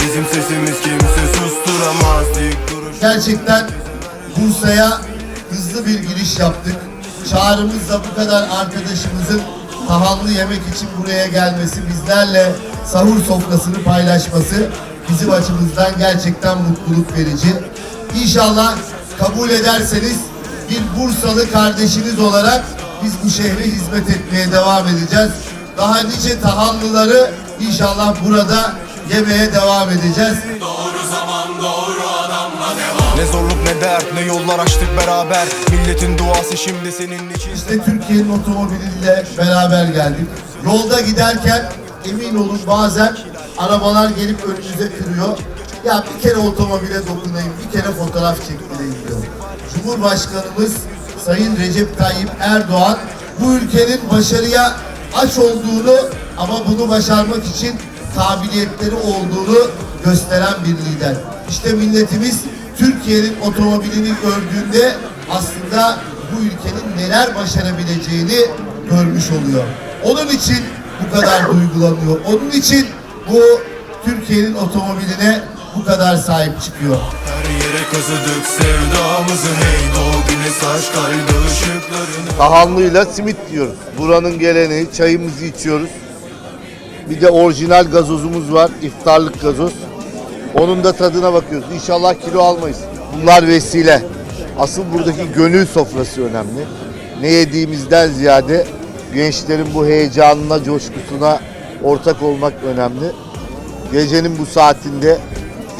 Bizim sesimiz kimse susturamaz Gerçekten Bursa'ya hızlı bir giriş yaptık. Çağrımızla bu kadar arkadaşımızın tahanlı yemek için buraya gelmesi, bizlerle sahur sofrasını paylaşması bizim açımızdan gerçekten mutluluk verici. İnşallah kabul ederseniz bir Bursalı kardeşiniz olarak biz bu şehre hizmet etmeye devam edeceğiz. Daha nice tahanlıları inşallah burada yemeye devam edeceğiz. Ne zorluk ne dert ne yollar açtık beraber Milletin duası şimdi senin için de Türkiye'nin otomobiliyle beraber geldik. Yolda giderken emin olun bazen arabalar gelip önünüze kırıyor. Ya bir kere otomobile dokunayım, bir kere fotoğraf çektireyim diyor. Cumhurbaşkanımız Sayın Recep Tayyip Erdoğan bu ülkenin başarıya aç olduğunu ama bunu başarmak için kabiliyetleri olduğunu gösteren bir lider. İşte milletimiz Türkiye'nin otomobilini gördüğünde aslında bu ülkenin neler başarabileceğini görmüş oluyor. Onun için bu kadar duygulanıyor. Onun için bu Türkiye'nin otomobiline bu kadar sahip çıkıyor. Yere kazıdık sevdamızı Hey doğ güne saç kaydı ışıklarını Tahanlıyla simit diyoruz. Buranın geleneği çayımızı içiyoruz. Bir de orijinal gazozumuz var. iftarlık gazoz. Onun da tadına bakıyoruz. İnşallah kilo almayız. Bunlar vesile. Asıl buradaki gönül sofrası önemli. Ne yediğimizden ziyade gençlerin bu heyecanına, coşkusuna ortak olmak önemli. Gecenin bu saatinde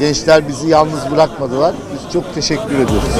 Gençler bizi yalnız bırakmadılar. Biz çok teşekkür ediyoruz.